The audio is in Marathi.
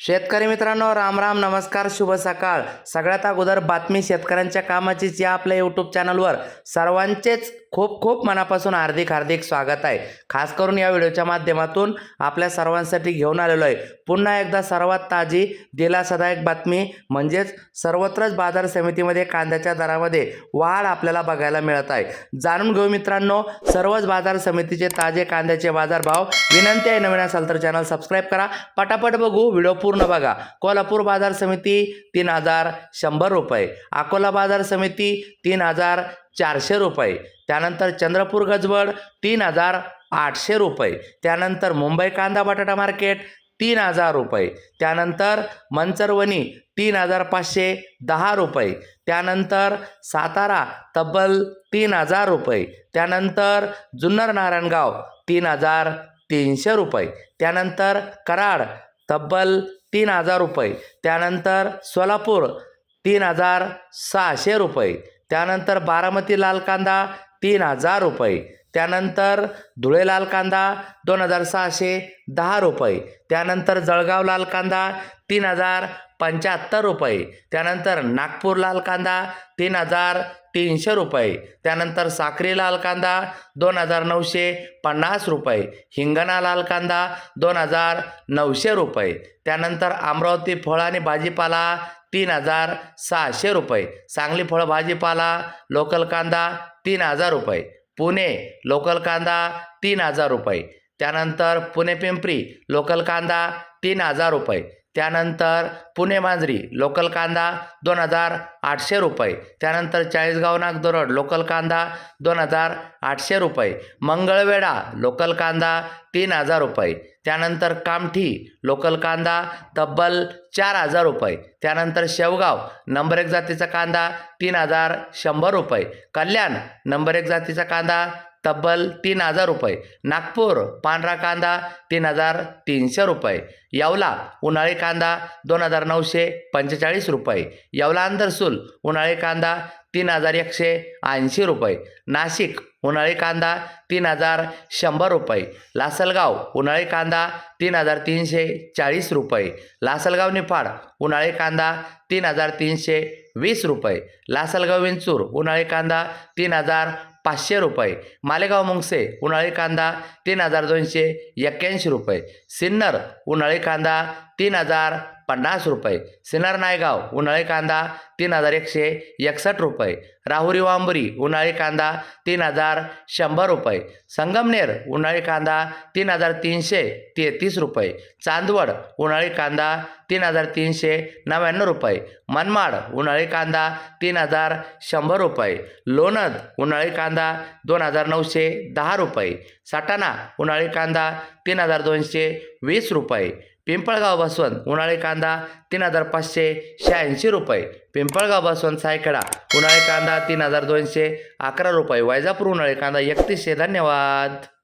शेतकरी मित्रांनो राम राम नमस्कार शुभ सकाळ. सगळ्यात अगोदर बातमी शेतकऱ्यांच्या कामाचीच या आपल्या यूट्यूब चॅनलवर सर्वांचेच खूप खूप मनापासून हार्दिक हार्दिक स्वागत आहे. खास करून या व्हिडिओच्या माध्यमातून आपल्या सर्वांसाठी घेऊन आलेलो आहे. पुन्हा एकदा सर्वात ताजी दिलासादायक बातमी म्हणजेच सर्वत्रच बाजार समितीमध्ये कांद्याच्या दरामध्ये वाढ आपल्याला बघायला मिळत आहे. जाणून घेऊ मित्रांनो सर्वच बाजार समितीचे ताजे कांद्याचे बाजारभाव. विनंती आहे नवीन असाल तर चॅनल सबस्क्राईब करा. पटापट बघू व्हिडिओ पूर्ण बघा. कोल्हापूर बाजार समिती तीन हजार शंभर रुपये. अकोला बाजार समिती तीन हजार चारशे रुपये. त्यानंतर चंद्रपूर गजबड तीन हजार आठशे रुपये. त्यानंतर मुंबई कांदा बटाटा मार्केट तीन हजार रुपये. त्यानंतर मंचरवणी तीन हजार पाचशे दहा रुपये. त्यानंतर सातारा तब्बल तीन हजार रुपये. त्यानंतर जुन्नर नारायणगाव तीन हजार तीनशे रुपये. त्यानंतर कराड तब्बल तीन हजार रुपये. त्यानंतर सोलापूर तीन हजार सहाशे रुपये. त्यानंतर बारामती लाल कांदा तीन हजार रुपये. त्यानंतर धुळे लाल कांदा दोन हजार सहाशे दहा रुपये. त्यानंतर जळगाव लाल कांदा तीन हजार पंच्याहत्तर रुपये. त्यानंतर नागपूर लाल कांदा तीन हजार तीनशे रुपये. त्यानंतर साखरी लाल कांदा दोन हजार नऊशे पन्नास रुपये. हिंगणा लाल कांदा दोन हजार नऊशे रुपये. त्यानंतर अमरावती फळ आणि भाजीपाला तीन हजार सहाशे रुपये. सांगली फळ भाजीपाला लोकल कांदा तीन हजार रुपये. पुणे लोकल कांदा तीन हजार रुपये. त्यानंतर पुणे पिंपरी लोकल कांदा तीन हजार रुपये. त्यानंतर पुणे मांजरी लोकल कांदा दोन हजार आठशे रुपये. त्यानंतर चाळीसगाव नागदोरड लोकल कांदा दोन हजार आठशे रुपये. मंगळवेढा लोकल कांदा तीन हजार रुपये. त्यानंतर कामठी लोकल कांदा तब्बल चार हजार रुपये. त्यानंतर शेवगाव नंबर एक जातीचा कांदा तीन हजार शंभर रुपये. कल्याण नंबर एक जातीचा कांदा तब्बल तीन हजार रुपये. नागपूर पांढरा कांदा तीन हजार तीनशे रुपये. येवला उन्हाळी कांदा दोन हजार नऊशे पंचेचाळीस रुपये. येवला अंदरसूल उन्हाळी कांदा तीन हजार एकशे ऐंशी रुपये. नाशिक उन्हाळी कांदा तीन हजार शंभर रुपये. लासलगाव उन्हाळी कांदा तीन हजार तीनशे चाळीस रुपये. लासलगाव निफाड उन्हाळी कांदा तीन हजार तीनशे वीस रुपये. लासलगाव विंचूर उन्हाळी कांदा तीन हजार पाचशे रुपये. मालेगाव मुंगसे उन्हाळी कांदा तीन हजार दोनशे एक्क्याऐंशी रुपये. सिन्नर उन्हाळी कांदा तीन हजार पन्नास रुपये. सिन्नर नायगाव उन्हाळी कांदा तीन हजार एकशे एकसष्ट रुपये. राहुरी वांबरी उन्हाळी कांदा तीन हजार शंभर रुपये. संगमनेर उन्हाळी कांदा तीन हजार तीनशे तेहतीस रुपये. चांदवड उन्हाळी कांदा तीन हजार तीनशे नव्याण्णव रुपये. मनमाड उन्हाळी कांदा तीन हजार शंभर रुपये. लोणद उन्हाळी कांदा दोन हजार नऊशे दहा रुपये. सटाणा उन्हाळी कांदा तीन हजार दोनशे वीस रुपये. पिंपळगाव बसवंत उन्हाळी कांदा तीन हजार पाचशे शहाऐंशी रुपये. पिंप पिंपळगाव बसवंत सायकडा. उन्हाळे कांदा तीन हजार दोनशे अकरा रुपये. वैजापूर उन्हाळे कांदा एकतीसशे. धन्यवाद.